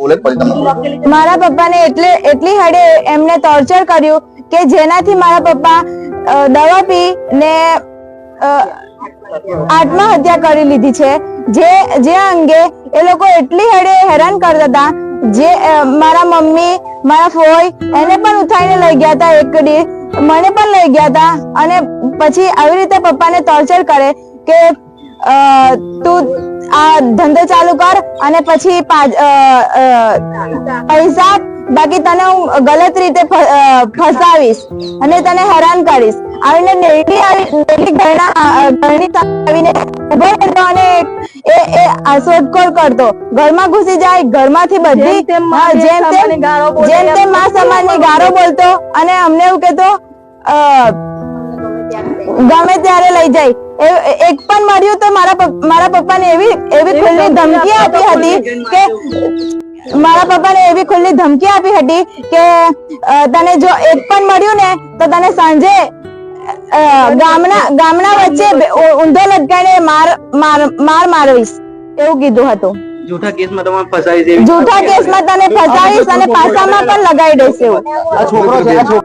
મારા પપ્પાને એટલે એટલી હડે એમને ટોર્ચર કર્યું કે જેનાથી મારા પપ્પા દવા પી ને આત્મહત્યા કરી લીધી છે. જે જે અંગે એ લોકો એટલી હડે હેરાન કરતા હતા. જે મારા મમ્મી, મારા ફોઈ, એને પણ ઉઠાઈને લઈ ગયા હતા એક મને પણ લઈ ગયા હતા. અને પછી આવી રીતે પપ્પાને ટોર્ચર કરે કે તું આ ધંધો ચાલુ કર અને પછી પૈસા બાકી તને હું ગલત રીતે ફસાવીશ અને તને હેરાન કરીશ. આવીને ડેલી આવી ડેલી ઘરના ઘરની આવીને ઊભો રહેતો અને એ એ શોધખોળ કરતો. ઘરમાં ઘૂસી જાય ઘરમાંથી બધી જેમ તેમ જેમ તેમ માં સમાનની ગારો બોલતો અને અમને એવું કહેતો ગમે ત્યારે લઈ જાય. એક પણ મળ્યું તો મારા મારા પપ્પાને એવી એવી ખુલ્લી ધમકી આપી હતી કે મારા પપ્પાને એવી ખુલ્લી ધમકી આપી હતી કે તને જો એક પણ મળ્યું ને તો તને સાંજે ગામના ગામના વચ્ચે ઊંધો લટકાઈને માર માર માર મારવીશ એવું કીધું હતું. જૂઠા કેસમાં તમારે ફસાવી જૂઠા કેસમાં તને ફસાવીશ અને પાસામાં પણ લગાવી દઈશ એવું. આ છોકરો છે છોકરો